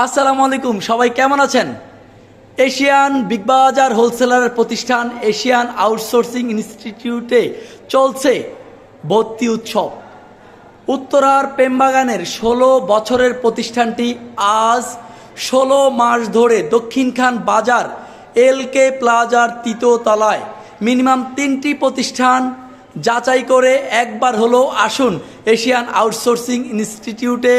আসসালামু আলাইকুম সবাই কেমন আছেন? এশিয়ান বিগ বাজার হোলসেলারের প্রতিষ্ঠান এশিয়ান আউটসোর্সিং ইনস্টিটিউটে চলছে ভর্তি উৎসব। উত্তরার প্রেমবাগানের ষোলো বছরের প্রতিষ্ঠানটি আজ ষোলো মাস ধরে দক্ষিণখান বাজার, এল কে প্লাজার তৃতীয় তলায়। মিনিমাম তিনটি প্রতিষ্ঠান যাচাই করে একবার হলো আসুন এশিয়ান আউটসোর্সিং ইনস্টিটিউটে।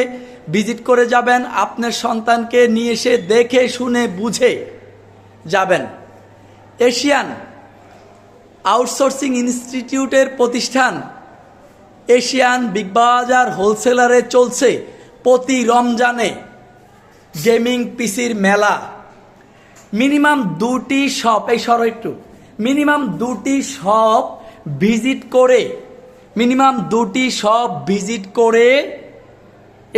ভিজিট করে যাবেন, আপনার সন্তানকে নিয়ে এসে দেখে, শুনে, বুঝে যাবেন। এশিয়ান আউটসোর্সিং ইনস্টিটিউটের প্রতিষ্ঠান এশিয়ান বিগ বাজার হোলসেলারে চলছে প্রতি রমজানে গেমিং পিসির মেলা। মিনিমাম দুটি শপ, এই সরো একটু। মিনিমাম দুটি শপ ভিজিট করে, মিনিমাম দুটি শপ ভিজিট করে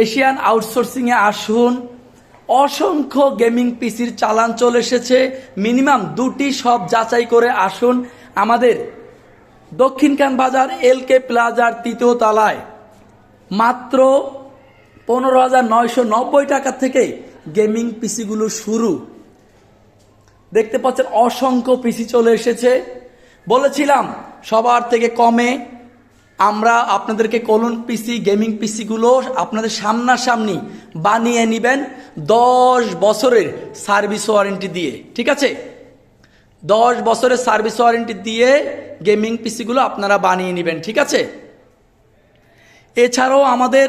এশিয়ান আউটসোর্সিংয়ে আসুন। অসংখ্য গেমিং পিসির চালান চলে এসেছে। মিনিমাম দুটি সব যাচাই করে আসুন আমাদের দক্ষিণখান বাজার এল কে প্লাজার তৃতীয় তলায়। মাত্র পনেরো হাজার নয়শো নব্বই টাকা থেকে গেমিং পিসিগুলো শুরু। দেখতে পাচ্ছেন অসংখ্য পিসি চলে এসেছে। বলেছিলাম সবার থেকে কমে আমরা আপনাদেরকে কলন পিসি গেমিং পিসিগুলো আপনাদের সামনাসামনি বানিয়ে নেবেন দশ বছরের সার্ভিস ওয়ারেন্টি দিয়ে, ঠিক আছে? দশ বছরের সার্ভিস ওয়ারেন্টি দিয়ে গেমিং পিসিগুলো আপনারা বানিয়ে নেবেন, ঠিক আছে? এছাড়াও আমাদের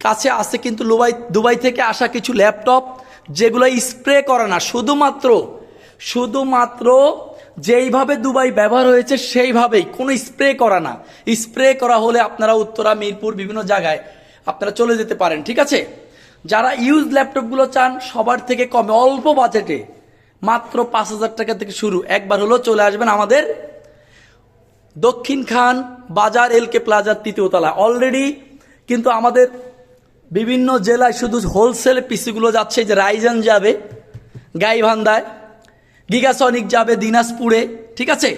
কাছে আছে কিন্তু দুবাই দুবাই থেকে আসা কিছু ল্যাপটপ যেগুলো স্প্রে করে না, শুধুমাত্র শুধুমাত্র যেইভাবে দুবাই ব্যবহার হয়েছে, সেইভাবেই। কোনো স্প্রে করা না। স্প্রে করা হলে আপনারা উত্তরা, মিরপুর, বিভিন্ন জায়গায় আপনারা চলে যেতে পারেন, ঠিক আছে? যারা ইউজ ল্যাপটপগুলো চান, সবার থেকে কমে অল্প বাজেটে মাত্র পাঁচ হাজার টাকা থেকে শুরু। একবার হলেও চলে আসবেন আমাদের দক্ষিণ খান বাজার এল কে প্লাজার তৃতীয় তলা। অলরেডি কিন্তু আমাদের বিভিন্ন জেলায় শুধু হোলসেল পিসিগুলো যাচ্ছে যে রাইজান যাবে গাইভান্দায় গিগাসনিক যাবে দিনাজপুরে, ঠিক আছে?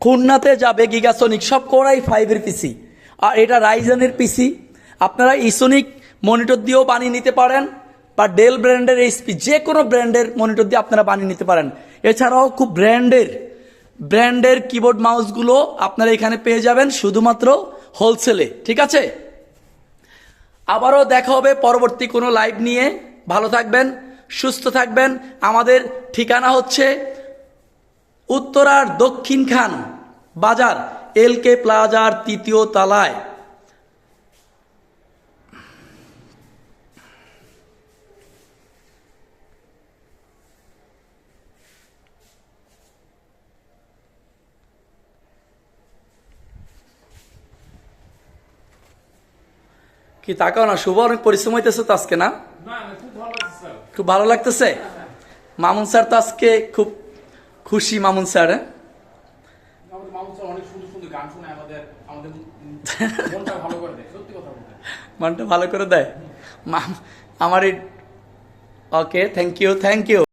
খুলনাতে যাবে গিগাসনিক, সব কোরাই ফাইভের পিসি আর এটা রাইজানের পিসি আপনারা ইসোনিক মনিটর দিয়েও বানিয়ে নিতে পারেন, বা ডেল ব্র্যান্ডের এইচপি যে কোনো ব্র্যান্ডের মনিটর দিয়ে আপনারা বানিয়ে নিতে পারেন। এছাড়াও খুব ব্র্যান্ডের ব্র্যান্ডের কিবোর্ড মাউসগুলো আপনারা এখানে পেয়ে যাবেন শুধুমাত্র হোলসেলে ঠিক আছে? আবারও দেখা হবে পরবর্তী কোনো লাইভ নিয়ে। ভালো থাকবেন। সুস্থ থাকবেন। আমাদের ঠিকানা হচ্ছে উত্তরার দক্ষিণ খান বাজার, এল কে প্লাজার তৃতীয় তালায়। কি তাকাও না, শুভ, অনেক পরিশ্রম হইতেছে তো আজকে, না? খুব ভালো লাগতেছে। মামুন স্যার তো আজকে খুব খুশি মামুন স্যার হ্যাঁ? মনটা ভালো করে দেয় সত্যি কথা বলতে। মনটা ভালো করে দেয়। মাম আমার এই okay thank you thank you